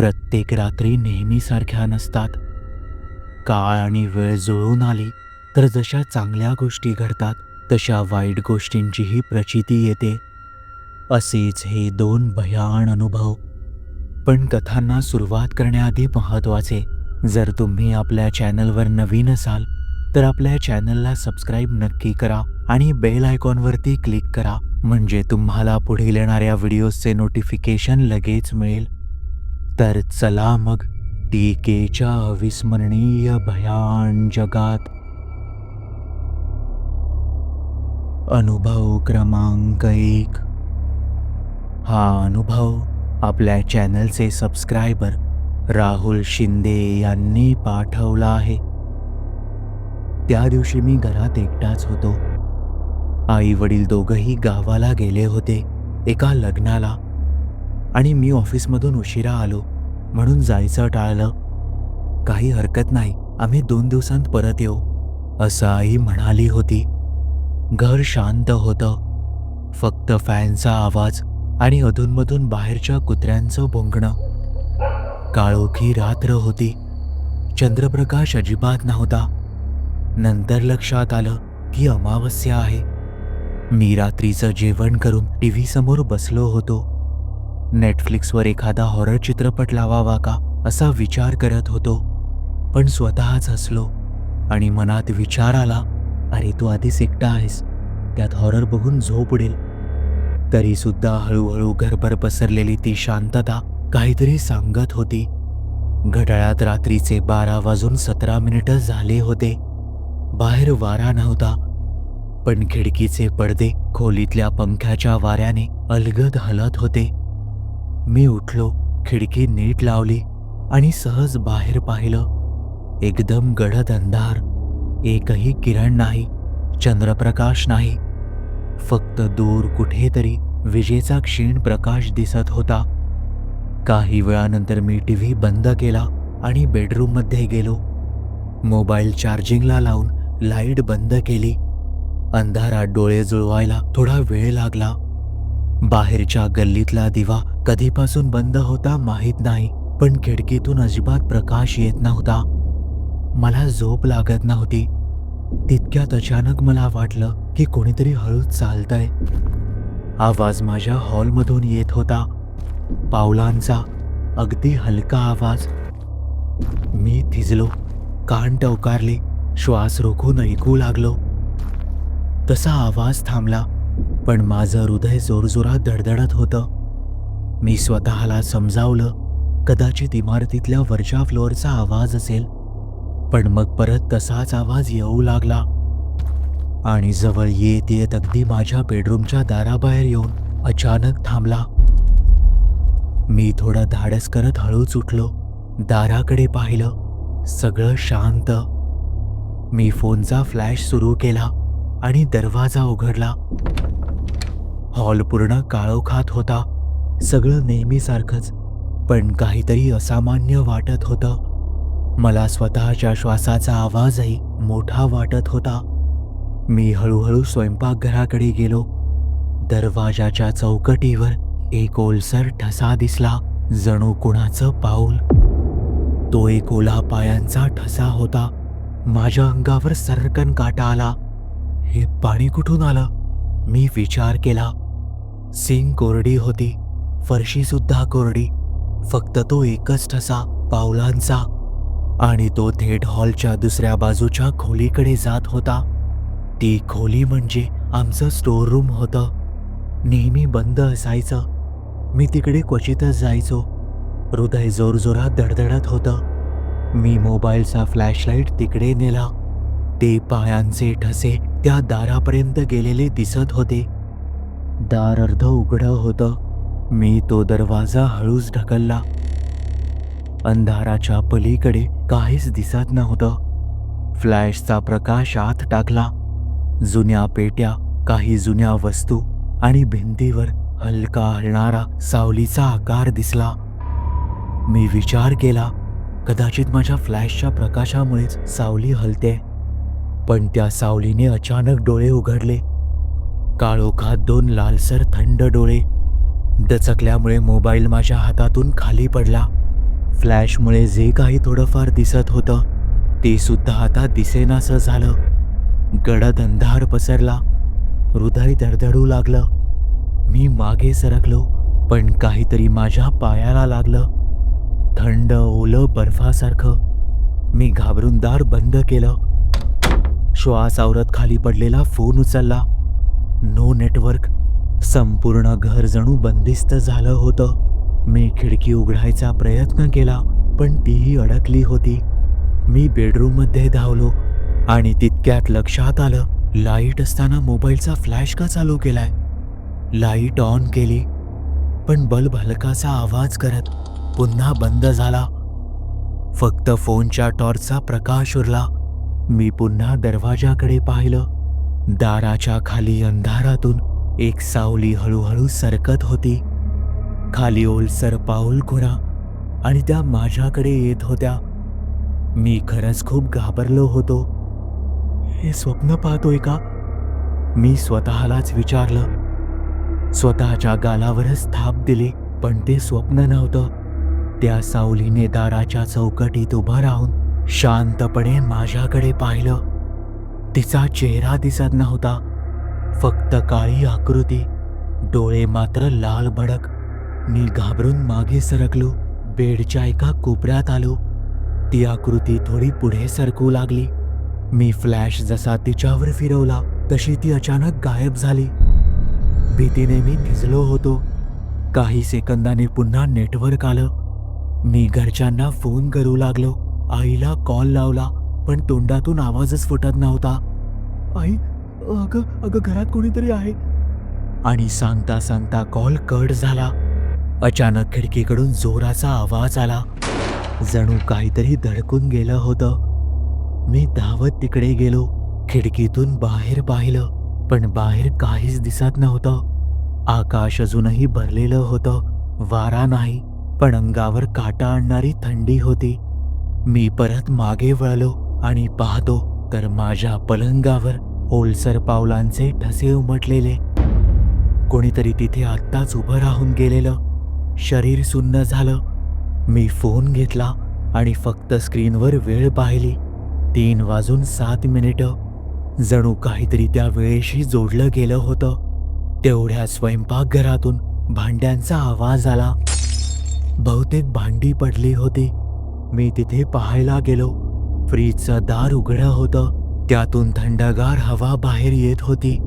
प्रत्येक रात्री नेहमीसारख्या नसतात. काळ आणि वेळ जुळून आली तर जशा चांगल्या गोष्टी घडतात तशा वाईट गोष्टींचीही प्रचिती येते. असेच हे दोन भयान अनुभव. पण कथांना सुरुवात करण्याआधी महत्त्वाचे. जर तुम्ही आपल्या चॅनलवर नवीन असाल तर आपल्या चॅनलला सबस्क्राईब नक्की करा आणि बेल आयकॉनवरती क्लिक करा म्हणजे तुम्हाला पुढील येणाऱ्या व्हिडिओजचे नोटिफिकेशन लगेच मिळेल. तर चला मग टीकेच्या अविस्मरणीय भयान जगात. अनुभव क्रमांक एक. हा अनुभव आपल्या चॅनलचे सबस्क्रायबर राहुल शिंदे यांनी पाठवला आहे. त्या दिवशी मी घरात एकटाच होतो. आई वडील दोघंही गावाला गेले होते एका लग्नाला. आणि मी ऑफिसमधून उशिरा आलो म्हणून जायचं टाळलं. काही हरकत नाही आम्ही दोन दिवसांत परत येऊ असं आई म्हणाली होती. घर शांत होतं. फक्त फॅनचा आवाज आणि अधूनमधून बाहेरच्या कुत्र्यांचं भोंगणं. काळोखी रात्र होती. चंद्रप्रकाश अजिबात नव्हता. नंतर लक्षात आलं की अमावस्या आहे. मी रात्रीचं जेवण करून टी व्ही समोर बसलो होतो. नेटफ्लिक्सवर एखादा हॉरर चित्रपट लावावा का असा विचार करत होतो. पण स्वतःच हसलो आणि मनात विचार आला अरे तू आधीच एकटा आहेस. त्यात हॉरर बघून झोप उडेल. तरी सुद्धा हळूहळू घरभर पसरलेली ती शांतता काहीतरी सांगत होती. घड्याळात रात्रीचे बारा वाजून सतरा मिनिटं झाले होते. बाहेर वारा नव्हता पण खिडकीचे पडदे खोलीतल्या पंख्याच्या वाऱ्याने अलगद हलत होते. मी उठलो खिडकी नीट लावली आणि सहज बाहेर पाहिलं. एकदम गडद अंधार एकही किरण नाही चंद्रप्रकाश नाही. फक्त दूर कुठेतरी विजेचा क्षीण प्रकाश दिसत होता. काही वेळानंतर मी टी व्ही बंद केला आणि बेडरूममध्ये गेलो. मोबाईल चार्जिंगला लावून लाइट बंद केली. अंधारात डोळे जुळवायला थोडा वेळ लागला. बाहेरच्या गल्लीतला दिवा कधीपासून बंद होता माहीत नाही पण खिडकीतून अजिबात प्रकाश येत नव्हता. मला झोप लागत नव्हती. तितक्यात अचानक मला वाटलं की कोणीतरी हळूच चालतंय. आवाज माझ्या हॉलमधून येत होता. पावलांचा अगदी हलका आवाज. मी थिजलो कान टवकारले श्वास रोखून ऐकू लागलो. तसा आवाज थांबला. पण माझं हृदय जोरजोरात धडधडत होतं. मी स्वतःला समजावलं कदाचित इमारतीतल्या वरच्या फ्लोअरचा आवाज असेल. पण मग परत तसाच आवाज येऊ लागला. आणि जवळ येत येत अगदी माझ्या बेडरूमच्या दाराबाहेर येऊन अचानक थांबला. मी थोडं धाडस करत हळूच उठलो. दाराकडे पाहिलं. सगळं शांत. मी फोनचा फ्लॅश सुरू केला आणि दरवाजा उघडला. हॉल पूर्ण काळोखात होता. सगळं नेहमीसारखंच पण काहीतरी असामान्य वाटत होतं. मला स्वतःच्या श्वासाचा आवाजही मोठा वाटत होता. मी हळूहळू स्वयंपाकघराकडे गेलो. दरवाजाच्या चौकटीवर एक ओलसर ठसा दिसला जणू कुणाचं पाऊल. तो एक ओला पायांचा ठसा होता. माझ्या अंगावर सरकन काटा आला. हे पाणी कुठून आलं? मी विचार केला. सिंग कोरडी होती. फरशी सुद्धा कोरडी. फक्त तो एकच ठसा पावलांचा. आणि तो थेट हॉलच्या दुसऱ्या बाजूच्या खोलीकडे जात होता. ती खोली म्हणजे आमचं स्टोर रूम होतं. नेहमी बंद असायचं. मी तिकडे क्वचितच जायचो. हृदय जोरजोरात धडधडत होतं. मी मोबाईलचा फ्लॅशलाईट तिकडे नेला. ते पायांचे ठसे त्या दारापर्यंत गेलेले दिसत होते. दार अर्ध उघडं होतं. मी तो दरवाजा हळूच ढकलला. अंधाराच्या पलीकडे काहीच दिसत नव्हतं. फ्लॅशचा प्रकाश आत टाकला. जुन्या पेट्या काही जुन्या वस्तू आणि भिंतीवर हलका हलणारा सावलीचा आकार दिसला. मी विचार केला कदाचित माझ्या फ्लॅशच्या प्रकाशामुळेच सावली हलते पण त्या सावलीने अचानक डोळे उघडले. काळोखात दोन लालसर थंड डोळे. दचकल्यामुळे मोबाईल माझ्या हातातून खाली पडला. फ्लॅशमुळे जे काही थोडंफार दिसत होतं ते सुद्धा आता दिसेनासं झालं. गडद अंधार पसरला. हृदय धडधडू लागलं. मी मागे सरकलो पण काहीतरी माझ्या पायाला लागलं. थंड ओलं बर्फासारखं. मी घाबरून दार बंद केलं. श्वास आवरत खाली पडलेला फोन उचलला. नो नेटवर्क संपूर्ण घर जणू बंदिस्त झालं होतं. मी खिडकी उघडायचा प्रयत्न केला पण तीही अडकली होती. मी बेडरूममध्ये धावलो आणि तितक्यात लक्षात आलं लाइट असताना मोबाईलचा फ्लॅश का चालू केलाय? लाइट ऑन केली पण बल्ब हलकासा आवाज करत पुन्हा बंद झाला. फक्त फोनच्या टॉर्चचा प्रकाश उरला. मी पुन्हा दरवाजाकडे पाहिलं. दाराच्या खाली अंधारातून एक सावली हळूहळू सरकत होती. खाली ओलसर पाऊल खुणा आणि त्या माझ्याकडे येत होत्या. मी खरंच खूप घाबरलो होतो. हे स्वप्न पाहतोय का? मी स्वतःलाच विचारलं. स्वतःच्या गालावरच थाप दिली पण ते स्वप्न नव्हतं. त्या सावलीने दाराच्या चौकटीत उभं राहून शांतपणे माझ्याकडे पाहिलं. तिचा चेहरा दिसत नव्हता. फक्त काळी आकृती. डोळे मात्र लाल भडक. मी घाबरून मागे सरकलो. बेडच्या एका कोपऱ्यात आलो. ती आकृती थोडी पुढे सरकू लागली. मी फ्लॅश जसा तिच्यावर फिरवला तशी ती अचानक गायब झाली. भीतीने मी भिजलो होतो. काही सेकंदाने पुन्हा नेटवर्क आलं. मी घरच्यांना फोन करू लागलो. आईला कॉल लावला पण तोंडातून आवाजच फुटत नव्हता. आई अगं अगं घरात कोणीतरी आहे. आणि सांगता सांगता कॉल कट झाला. अचानक खिडकीकडून जोराचा आवाज आला. जणू काहीतरी धडकून गेलं होतं. मी धावत तिकडे गेलो. खिडकीतून बाहेर पाहिलं पण बाहेर काहीच दिसत नव्हतं. आकाश अजूनही भरलेलं होतं. वारा नाही पण अंगावर काटा आणणारी थंडी होती. मी परत मागे वळलो आणि पाहतो तर माझ्या पलंगावर ओलसर पावलांचे ठसे उमटलेले. कोणीतरी तिथे आत्ताच उभं राहून गेलेलं. शरीर सुन्न झालं. मी फोन घेतला आणि फक्त स्क्रीनवर वेळ पाहिली. तीन वाजून सात मिनिटं. जणू काहीतरी त्या वेळेशी जोडलं गेलं होतं. तेवढ्या स्वयंपाकघरातून भांड्यांचा आवाज आला. बहुतेक भांडी पडली होती. मी तिथे पाहायला गेलो. फ्रीजचं दार उघडं होतं. त्यातून थंडगार हवा बाहेर येत होती.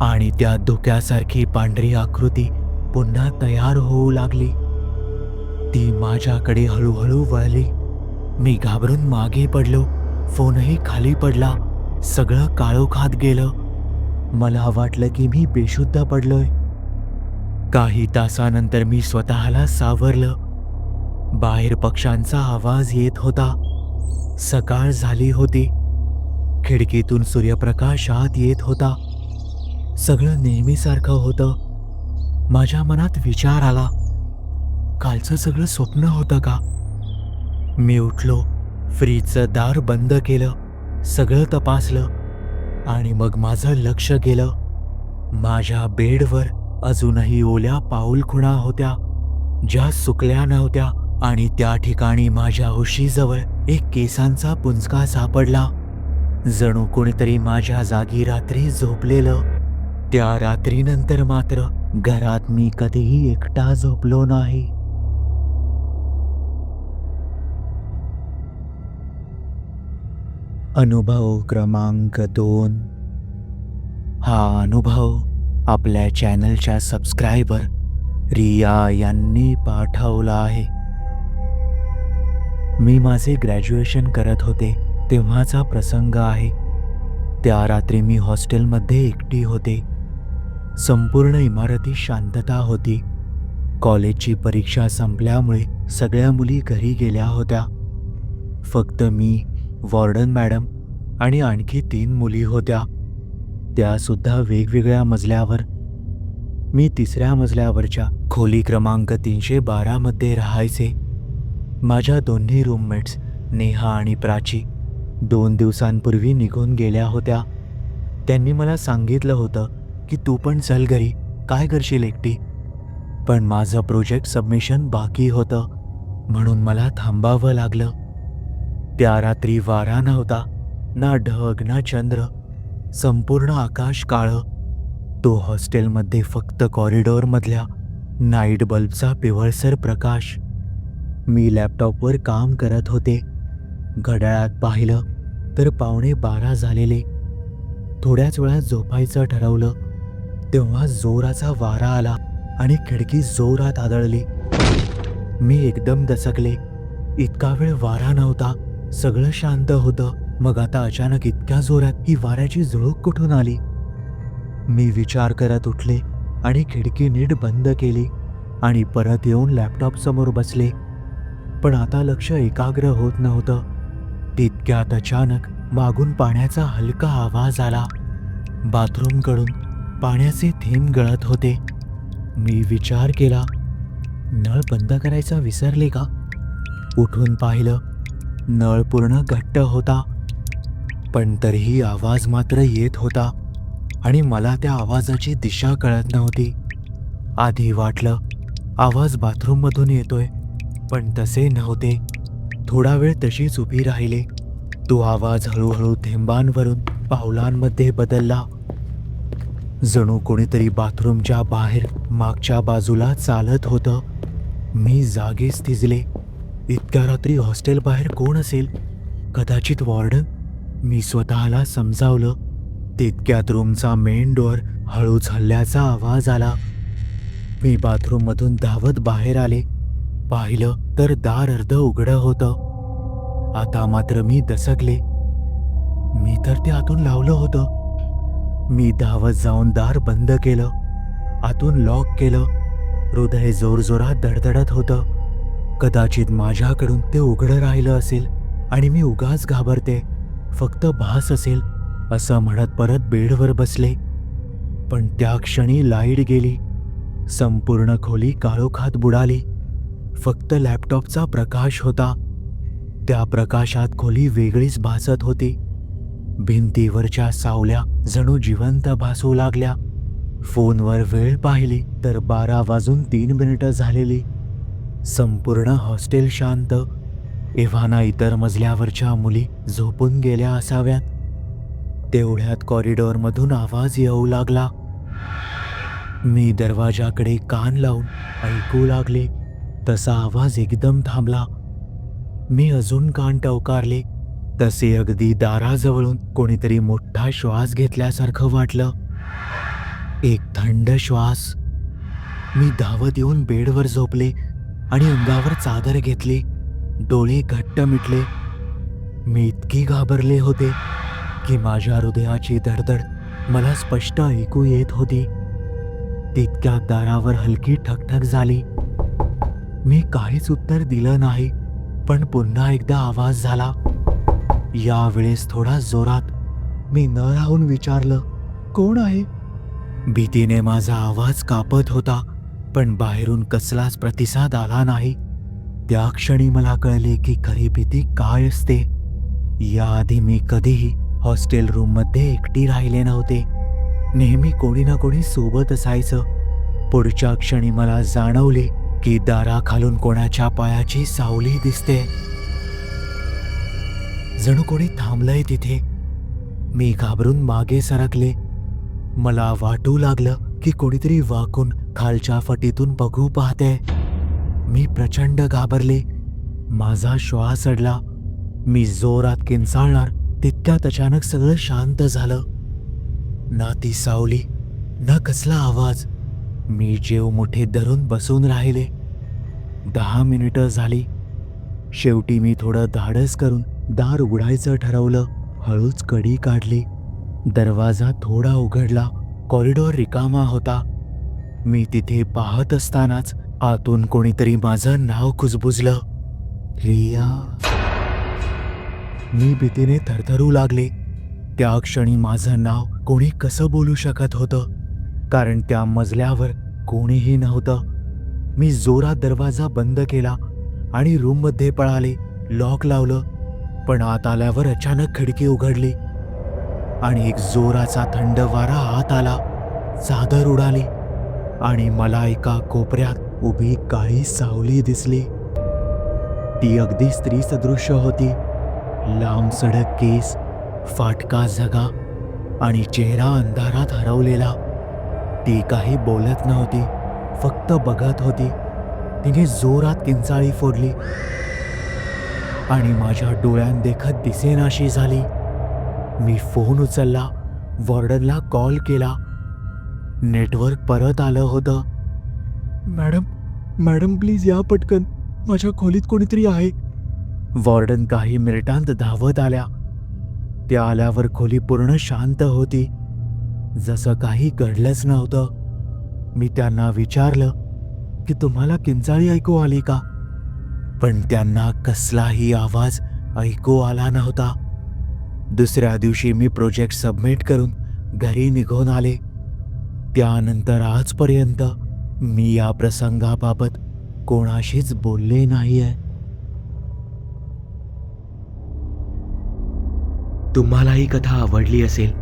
आणि त्या धुक्यासारखी पांढरी आकृती पुन्हा तयार होऊ लागली. ती माझ्याकडे हळूहळू वळली. मी घाबरून मागे पडलो. फोनही खाली पडला. सगळं काळोखात गेलं. मला वाटलं की मी बेशुद्ध पडलोय. काही तासानंतर मी स्वतःला सावरलं. बाहेर पक्ष्यांचा आवाज येत होता. सकाळ झाली होती. खिडकीतून सूर्यप्रकाश आत येत होता. सगळं नेहमीसारखं होतं. माझ्या मनात विचार आला. कालचं सगळं स्वप्न होतं का? मी उठलो. फ्रीजचं दार बंद केलं. सगळं तपासलं. आणि मग माझं लक्ष गेलं. माझ्या बेडवर अजूनही ओल्या पाऊलखुणा होत्या. ज्या सुकल्या नव्हत्या. आणि त्या ठिकाणी माझ्या उशीजवळ एक केसांचा पुंजका सापडला. जणू कोणीतरी माझ्या जागी रात्री झोपलेलं. त्या रात्रीनंतर मात्र घरात मी कधीही एकटा झोपलो नाही. अनुभव क्रमांक दोन. हा अनुभव आपल्या चॅनलच्या सबस्क्रायबर रिया यांनी पाठवला आहे. मी माझे ग्रॅज्युएशन करत होते तेव्हाचा प्रसंग आहे. त्या रात्री मी हॉस्टेलमध्ये एकटी होते. संपूर्ण इमारतीत शांतता होती. कॉलेजची परीक्षा संपल्यामुळे सगळ्या मुली घरी गेल्या होत्या. फक्त मी वॉर्डन मॅडम आणि आणखी तीन मुली होत्या. त्यासुद्धा वेगवेगळ्या मजल्यावर. मी तिसऱ्या मजल्यावरच्या खोली क्रमांक तीनशे बारामध्ये राहायचे. माझ्या दोन्ही रूममेट्स नेहा आणि प्राची दोन दिवसांपूर्वी निघून गेल्या होत्या. त्यांनी मला सांगितलं होतं की तू पण चल घरी काय करशील एकटी? पण माझं प्रोजेक्ट सबमिशन बाकी होतं म्हणून मला थांबावं लागलं. त्या रात्री वारा नव्हता ना ढग ना चंद्र संपूर्ण आकाश काळं. तो हॉस्टेलमध्ये फक्त कॉरिडॉरमधल्या नाईट बल्बचा पिवळसर प्रकाश. मी लॅपटॉपवर काम करत होते. घड्याळात पाहिलं तर पावणे बारा झालेले. थोड्याच वेळात झोपायचं ठरवलं. तेव्हा जोराचा वारा आला आणि खिडकी जोरात आदळली. मी एकदम दचकले. इतका वेळ वारा नव्हता. सगळं शांत होतं. मग आता अचानक इतक्या जोरात ही वाऱ्याची झुळूक कुठून आली? मी विचार करत उठले आणि खिडकी नीट बंद केली आणि परत येऊन लॅपटॉप समोर बसले. पण आता लक्ष एकाग्र होत नव्हतं. तितक्यात अचानक मागून पाण्याचा हलका आवाज आला. बाथरूमकडून पाण्याचे थेंब गळत होते. मी विचार केला नळ बंद करायचा विसरले का? उठून पाहिलं नळ पूर्ण घट्ट होता. पण तरीही आवाज मात्र येत होता आणि मला त्या आवाजाची दिशा कळत नव्हती. आधी वाटलं आवाज बाथरूममधून येतोय. पण तसे नव्हते. थोडा वेळ तशीच उभी राहिले. तो आवाज हळूहळू थेंबांवरून पावलांमध्ये बदलला. जणू कोणीतरी बाथरूमच्या बाहेर मागच्या बाजूला चालत होतं. मी जागीच थिजले. इतक्या रात्री हॉस्टेल बाहेर कोण असेल? कदाचित वॉर्डन? मी स्वतःला समजावलं. तितक्यात रूमचा मेन डोअर हळूच हल्ल्याचा आवाज आला. मी बाथरूममधून धावत बाहेर आले. पाहिलं तर दार अर्ध उघडं होतं. आता मात्र मी दसकले. मी तर ते आतून लावलं होतं. मी धावत जाऊन दार बंद केलं. आतून लॉक केलं. हृदय जोरजोरात धडधडत होतं. कदाचित माझ्याकडून ते उघडं राहिलं असेल आणि मी उगाच घाबरते. फक्त भास असेल असं म्हणत परत बेडवर बसले. पण त्या क्षणी लाइट गेली. संपूर्ण खोली काळोखात बुडाली. फक्त लॅपटॉपचा प्रकाश होता. त्या प्रकाशात खोली वेगळीच भासत होती. भिंतीवरच्या सावल्या जणू जिवंत भासू लागल्या. फोनवर वेळ पाहिली तर बारा वाजून तीन मिनिटं झालेली. संपूर्ण हॉस्टेल शांत. एव्हाना इतर मजल्यावरच्या मुली झोपून गेल्या असाव्यात. तेवढ्यात कॉरिडॉरमधून आवाज येऊ लागला. मी दरवाजाकडे कान लावून ऐकू लागले. तसा आवाज एकदम थांबला. मी अजून कान टवकारले. तसे अगदी दाराजवळून कोणीतरी मोठा श्वास घेतल्यासारखं वाटलं. एक थंड श्वास. मी धावत येऊन बेडवर झोपले आणि अंगावर चादर घेतली. डोळे घट्ट मिटले. मी इतकी घाबरले होते की माझ्या हृदयाची धडधड मला स्पष्ट ऐकू येत होती. तितक्या दारावर हलकी ठकठक झाली. मी काहीच उत्तर दिलं नाही पण पुन्हा एकदा आवाज झाला. यावेळेस थोडा जोरात मी न राहून विचारलं कोण आहे? भीतीने माझा आवाज कापत होता पण बाहेरून कसलाच प्रतिसाद आला नाही. त्या क्षणी मला कळले की खरी भीती काय असते. याआधी मी कधीही हॉस्टेल रूममध्ये एकटी राहिले नव्हते. नेहमी कोणी ना कोणी सोबत असायचं. पुढच्या क्षणी मला जाणवले की दाराखालून कोणाच्या पायाची सावली दिसते. जणू कोणी थांबलंय तिथे. मी घाबरून मागे सरकले. मला वाटू लागलं की कोणीतरी वाकून खालच्या फटीतून बघू पाहते. मी प्रचंड घाबरले. माझा श्वास अडला मी जोरात किंचाळणार तितक्यात अचानक सगळं शांत झालं. ना ती सावली ना कसला आवाज. मी जेव मुठीत धरून बसून राहिले. दहा मिनिटं झाली. शेवटी मी थोडं धाडस करून दार उघडायचं ठरवलं. हळूच कडी काढली. दरवाजा थोडा उघडला. कॉरिडॉर रिकामा होता. मी तिथे पाहत असतानाच आतून कोणीतरी माझं नाव कुजबुजलं. रिया. मी भीतीने थरथरू लागले. त्या क्षणी माझं नाव कोणी कसं बोलू शकत होतं? कारण त्या मजल्यावर कोणीही नव्हतं. मी जोरात दरवाजा बंद केला आणि रूममध्ये पळाले लॉक लावलं पण आत आल्यावर अचानक खिडकी उघडली आणि एक जोराचा थंड वारा आत आला. चादर उडाली आणि मला एका कोपऱ्यात उभी काळी सावली दिसली. ती अगदी स्त्री सदृश्य होती. लांब सडक केस फाटका झगा आणि चेहरा अंधारात हरवलेला. ती काही बोलत नव्हती. फक्त बघत होती. तिने जोरात किंचाळी फोडली. आणि माझ्या डोळ्यात देखत दिसेनाशी झाली. मी फोन उचलला. वॉर्डनला कॉल केला. नेटवर्क परत आलं होतं. मॅडम मॅडम प्लीज या पटकन. माझ्या खोलीत कोणीतरी आहे. वॉर्डन काही मिनिटांत धावत आल्या. त्या आल्यावर खोली पूर्ण शांत होती. जसं काही घडलंच नव्हतं. मी त्यांना विचारलं की तुम्हाला किंचाळी ऐकू आली का? पण त्यांना कसलाही आवाज ऐकू आला नव्हता. दुसऱ्या दिवशी मी प्रोजेक्ट सबमिट करून घरी निघून आले. त्यानंतर आजपर्यंत मी या प्रसंगाबाबत कोणाशीच बोलले नाहीये. तुम्हाला ही कथा आवडली असेल